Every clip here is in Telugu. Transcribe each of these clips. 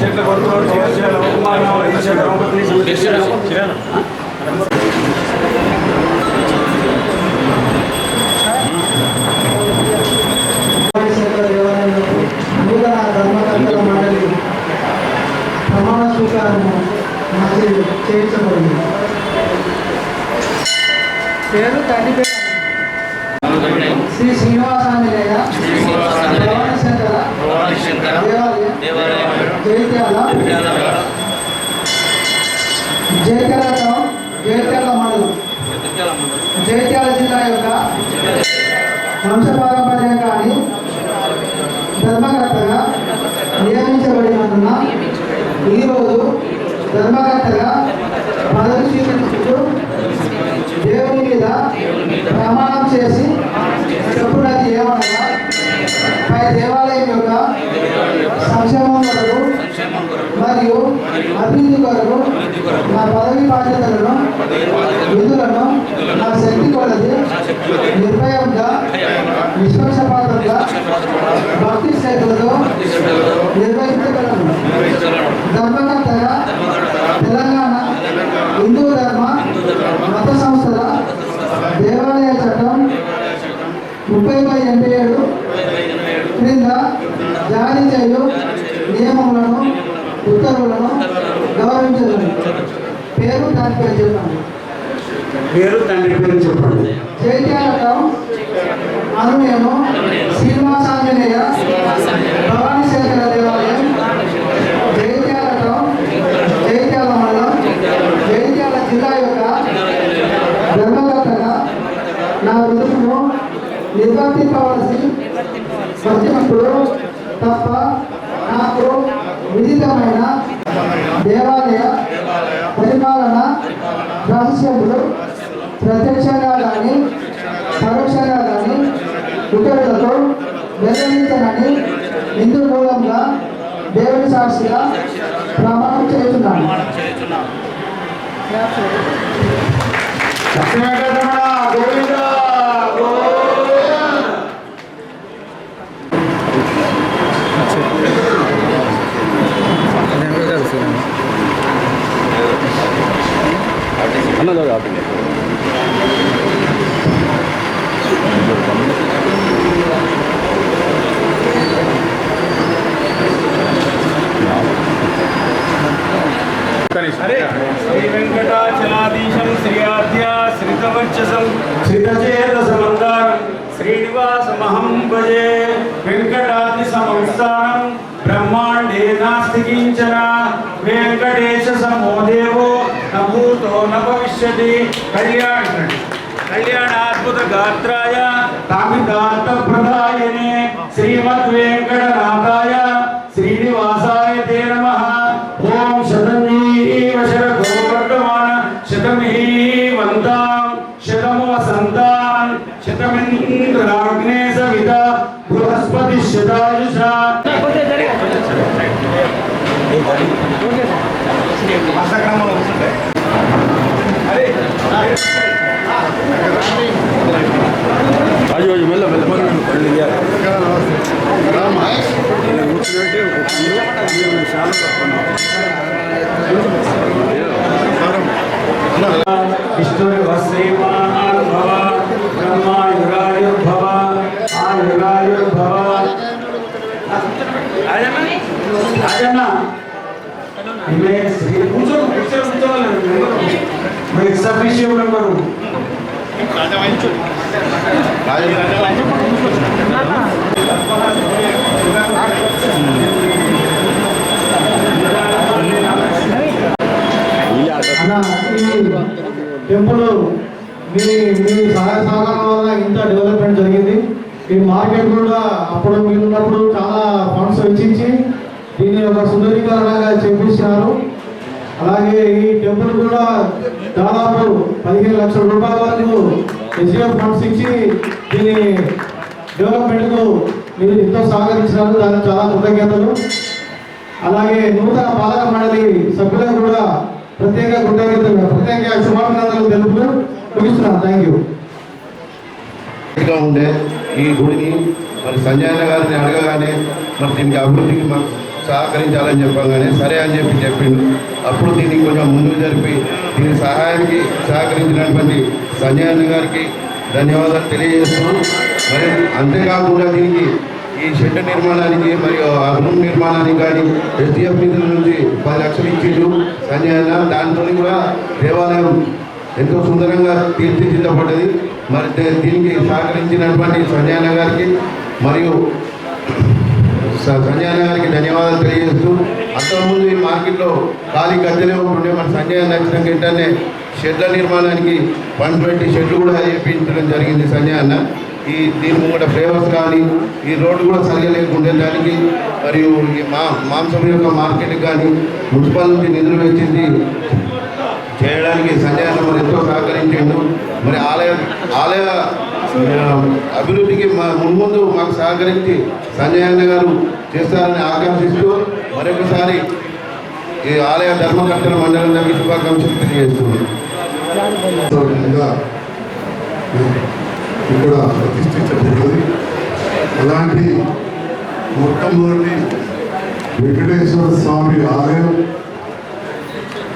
చెట్ల కొడుకులు ఇచ్చారు ప్రమాణ స్వీకారము చేయించబడింది పేరు తండ్రి పేరు శ్రీ శ్రీనివాసాంజనేయ భవానీ శంకర దేవాలయం. జైత్యాల జైత్యాల టౌన్ జైత్యాల మండలం. జైత్యాల జిల్లా యొక్క వంశపారంపర్యంగాని ధర్మకర్తగా నియమించబడినందున ఈరోజు ధర్మకర్తగా పదవి స్వీకరించుతూ దేవుని మీద ప్రమాణం చేసి చెప్పున్నది ఏమనగా పై దేవాలయం యొక్క సంక్షేమం కొరకు మరియు అభివృద్ధి కొరకు నా పదవి బాధ్యతలను విధులను నా శక్తి కొలది నిర్భయంగా నిష్పక్షపాతంగా భక్తి శ్రద్ధలతో పేరు చెప్పండి. పేరు తండ్రి పేరు చెప్పండి. జైత్యాలతో అనుమేను శ్రీనివాసాంజనేయ భవానీ శంకర దేవాలయం జైత్యాలతో జైత్యాల మండలం జైత్యాల జిల్లా యొక్క ధర్మకర్తగా నా విధులను నిర్వర్తింపవలసి వచ్చినప్పుడు తప్ప నాకు విదితమైన దేవాలయ పరిపాలన రహస్యములు ప్రత్యక్షంగా కానీ పరోక్షంగా కానీ ఇతరులతో నిర్వహించనని ఇందు మూలంగా దేవుని సాక్షిగా ప్రమాణం చేస్తున్నాను. లక్ష్మీవేంకటరమణ గోవింద అరే శ్రీ వెంకటాచలాధీశం శ్రీ ఆద్య శ్రితవర్చసం శ్రితచేత సమందారం శ్రీనివాసమహం భజే వెంకటాది సంస్థానం బ్రహ్మాండే నాస్తి కించన వెంకటేశ న భవిష్యతి కళ్యాణ కళ్యాణాద్భుత గాత్రాయ తామితార్థ ప్రదాయనే శ్రీమద్ వెంకటనాథాయ అయ్యో మెల్ల మెల్ల మెల్ల మెల్ల విష్ణుర్వశ్రీమాన్ రాజన్న ఇవే శ్రీ కూర్చోవాలి మీరు సఫిషియెంట్ నెంబరు టెంపుల్ మీ మీ సహాయ సహకారం వల్ల ఇంత డెవలప్మెంట్ జరిగింది. ఈ మార్కెట్ కూడా అప్పుడు మీరు ఉన్నప్పుడు చాలా ఫండ్స్ వెచ్చించి దీన్ని ఒక సుందరీకరణగా చేపించినారు అలాగే ఈ టెంపుల్ కూడా దాదాపు పదిహేను లక్షల రూపాయల వరకు ఎస్డిఎఫ్ ఫండ్స్ ఇచ్చి దీని డెవలప్మెంట్కు మీరు ఎంతో సహకరించినారు దానికి చాలా కృతజ్ఞతలు. అలాగే నూతన పాలక మండలి సభ్యులకు కూడా ప్రత్యేక కృతజ్ఞతలు ప్రత్యేక శుభాభినందనలు తెలుపుతూ ముగిస్తున్నాను. థ్యాంక్ యూ ఉండే ఈ గుడిని మరి సంజయ్ గారిని అడగగానే మరి దీనికి అభివృద్ధికి మాకు సహకరించాలని చెప్పగానే సరే అని చెప్పి చెప్పిండు. అప్పుడు దీన్ని కొంచెం ముందుకు జరిపి దీని సహాయానికి సహకరించినటువంటి సంజయ్ అన్న గారికి ధన్యవాదాలు తెలియజేస్తూ మరి అంతేకాకుండా దీనికి ఈ షెడ్ నిర్మాణానికి మరియు ఆ రూమ్ నిర్మాణానికి కానీ ఎస్డిఎఫ్ నిధుల నుంచి పది లక్షలు ఇచ్చిండు సంజయ్ అన్న. దాంతో కూడా దేవాలయం ఎంతో సుందరంగా తీర్చిదిద్దబడ్డది. మరి దీనికి సహకరించినటువంటి సంజయన గారికి మరియు స- గారికి ధన్యవాదాలు తెలియజేస్తూ అంతకుముందు ఈ మార్కెట్లో ఖాళీ గద్దెలే ఉంటుండే మన సంజయ్ నచ్చిన వెంటనే షెడ్ల నిర్మాణానికి ఫండ్స్ పెట్టి షెడ్లు కూడా చేయించడం జరిగింది సంజయ్ అన్న. ఈ దీని కూడా ఫ్లేవర్స్ కానీ ఈ రోడ్డు కూడా సరిగా లేకుండే దానికి మరియు ఈ మా మాంసం యొక్క మార్కెట్కి కానీ మున్సిపల్ నుంచి నిధులు వెచ్చింది చేయడానికి సంజయ్ అన్న మరి ఎంతో సహకరించిండు. మరి ఆలయ ఆలయ అభివృద్ధికి మా మున్ముందు మాకు సహకరించి సంజయ్ అన్న గారు చేస్తారని ఆకాంక్షిస్తూ మరొకసారి ఈ ఆలయ ధర్మకర్తల మండలం దగ్గర శుభాకాంక్షలు ఇక్కడ ప్రతిష్ఠించబడింది అలాంటి మొట్టమొదటి వెంకటేశ్వర స్వామి ఆలయం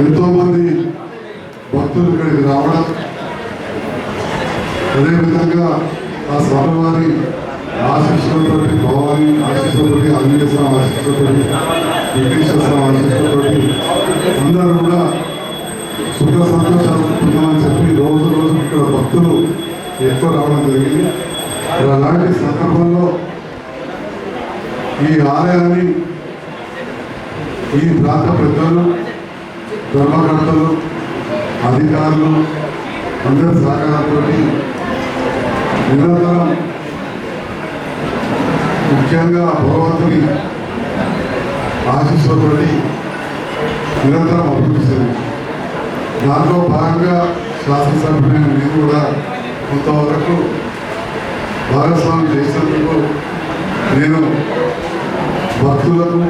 ఎంతోమంది భక్తులు ఇక్కడికి రావడం అదేవిధంగా ఆ స్వామివారి ఆశిస్తున్నటువంటి భవాని ఆశిస్తున్నటువంటి ఆంజనేయ స్వామి ఆశిస్తున్నటువంటి వెంకటేశ్వర స్వామి ఆశిస్తున్నటువంటి అందరూ కూడా సుఖ సంతోషాలు పొందామని చెప్పి రోజు రోజు ఇక్కడ భక్తులు ఎక్కువ రావడం జరిగింది. అలాంటి సందర్భంలో ఈ ఆలయాన్ని ఈ ప్రాంత పెద్దలు ధర్మకర్తలు అధికారులు అందరి సహకారంతో నిరంతరం ముఖ్యంగా భగవంతుని ఆశీస్సులతోటి నిరంతరం అభివృద్ధి చెందింది. దాంట్లో భాగంగా శాసనసభ్యులైన నేను కూడా కొంతవరకు భాగస్వామి చేసినందుకు నేను భక్తులకు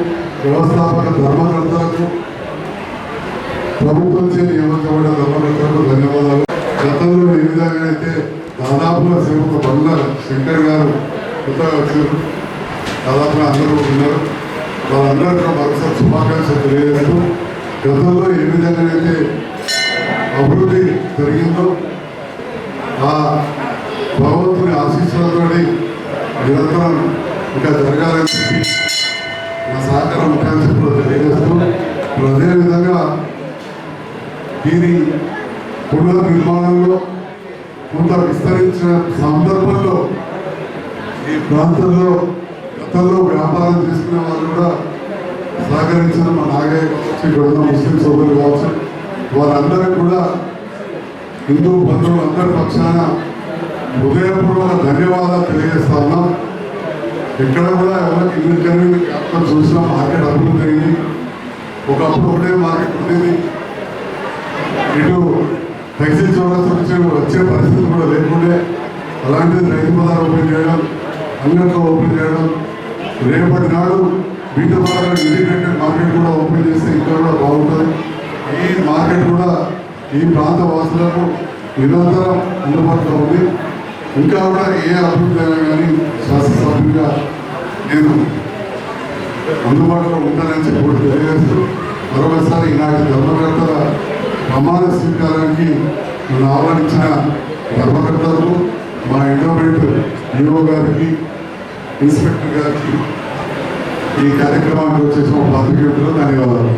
వ్యవస్థాపక ధర్మకర్తలకు ప్రభుత్వం చే నియమించబడిన ధర్మకర్తలకు ధన్యవాదాలు. గతంలో ఏ విధంగా అయితే దాదాపుగా సేవకు బండ్ల శంకర్ గారు కొత్తగా వచ్చారు దాదాపుగా అందరూ ఉన్నారు. వాళ్ళందరికీ మరోసారి శుభాకాంక్షలు తెలియజేస్తూ గతంలో ఏ విధంగా అయితే అభివృద్ధి జరిగిందో ఆ భగవంతుని ఆశీస్సులతో నిరంతరం ఇంకా జరగాలని చెప్పి నా సహకారం ముఖ్యాంశంలో తెలియజేస్తూ ఇప్పుడు అదేవిధంగా దీని పునర్నిర్మాణంలో కొంత విస్తరించిన సందర్భంలో ఈ ప్రాంతంలో గతంలో వ్యాపారం చేసుకునే వాళ్ళు కూడా సహకరించిన మా నాగయ్య కావచ్చు ఇక్కడ ఉన్న ముస్లిం సోదరులు కావచ్చు వారందరూ కూడా హిందూ బంధువులు అందరి పక్షాన హృదయపూర్వక ధన్యవాదాలు తెలియజేస్తా ఉన్నాం. ఎక్కడ కూడా ఎవరికి ఇల్లు జరిగింది అక్కడ చూసినా మార్కెట్ అభివృద్ధి అయింది. ఒకప్పుడు ఒకటే మార్కెట్ ఉండేది. ఇటు ఎగ్జిట్ చౌరస్తా నుంచి వచ్చే పరిస్థితి కూడా లేకుండే అలాంటిది రైతు బజార్ ఓపెన్ చేయడం అంగట్లో ఓపెన్ చేయడం రేపటి నాడు బీట బజార్ ఇండిపెండెంట్ మార్కెట్ కూడా ఓపెన్ చేస్తే ఇంకా కూడా బాగుంటుంది. ఈ మార్కెట్ కూడా ఈ ప్రాంత వాసులకు నిరంతరం అందుబాటులో ఉంది. ఇంకా కూడా ఏ అభివృద్ధి అయినా కానీ శాసనసభ్యులుగా నేను అందుబాటులో ఉంటానని చెప్పి తెలియజేస్తూ మరొకసారి ఈనాటి ధర్మకర్తల ప్రమాణ స్వీకారానికి నన్ను ఆహ్వానించిన ధర్మకర్తలకు మా ఎండోమెంట్ ఈఓ గారికి ఇన్స్పెక్టర్ గారికి ఈ కార్యక్రమానికి వచ్చేసిన పాత్రికేయులు ధన్యవాదాలు.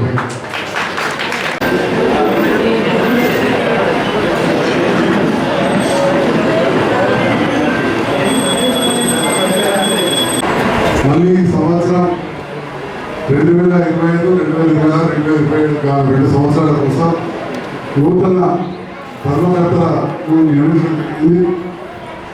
మళ్ళీ ఈ సంవత్సరం రెండు వేల ఇరవై ఐదు రెండు వేల ఇరవై ఆరు రెండు వేల ఇరవై ఏడు రెండు సంవత్సరాల కోసం నూతన ధర్మకర్తలను నియమించడం